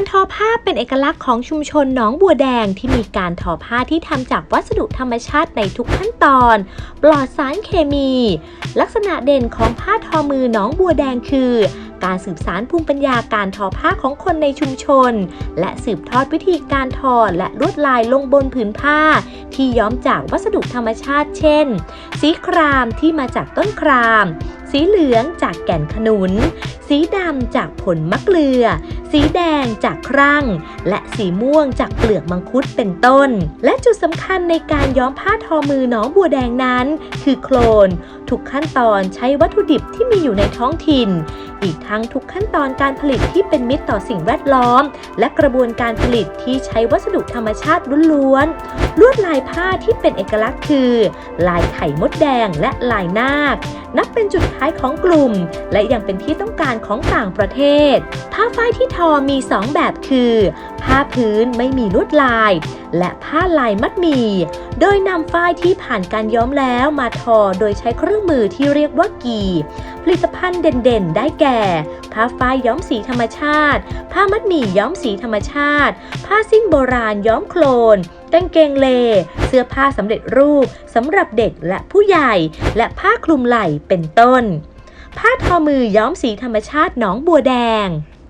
การทอผ้าเป็นเอกลักษณ์ของชุมชนหนองบัวแดงที่มีการทอผ้าที่ทำจากวัสดุธรรมชาติในทุกขั้นตอน ปลอดสารเคมี ลักษณะเด่นของผ้าทอมือหนองบัวแดงคือ การสืบสารภูมิปัญญาการทอผ้าของคนในชุมชน และสืบทอดวิธีการทอและลวดลายลงบนผืนผ้า ที่ย้อมจากวัสดุธรรมชาติ เช่น สีครามที่มาจากต้นคราม สีเหลืองจากแก่นขนุน สีดำจากผลมะเกลือ สีแดงจากครั่ง และสีม่วงจากเปลือกมังคุดเป็นต้น และจุดสำคัญในการย้อมผ้าทอมือหนองบัวแดงนั้น คือโคลน ทุกขั้นตอนใช้วัตถุดิบที่มีอยู่ในท้องถิ่นอีกทั้งทุกขั้นตอนการผลิตที่เป็นมิตรต่อสิ่งแวดล้อม และกระบวนการผลิตที่ใช้วัสดุธรรมชาติล้วนๆ ลวดลายผ้าที่เป็นเอกลักษณ์คือ ลายไข่มดแดงและลายนาค นับเป็นจุดขายของกลุ่ม และยังเป็นที่ต้องการของต่างประเทศ ผ้าฝ้ายที่ทอมี 2 แบบคือผ้าพื้นไม่มีลวดลาย และผ้าลายมัดหมี่ โดยนำฝ้ายที่ผ่านการย้อมแล้วมาทอโดยใช้เครื่องมือที่เรียกว่ากีผลิตภัณฑ์เด่นๆ ได้แก่ ผ้าฝ้ายย้อมสีธรรมชาติ ผ้ามัดหมี่ย้อมสีธรรมชาติ ผ้าสิ้นโบราณย้อมโคลนกางเกงเล เสื้อผ้าสำเร็จรูปสำหรับเด็กและผู้ใหญ่ และผ้าคลุมไหล่เป็นต้น ผ้าทอมือย้อมสีธรรมชาติหนองบัวแดง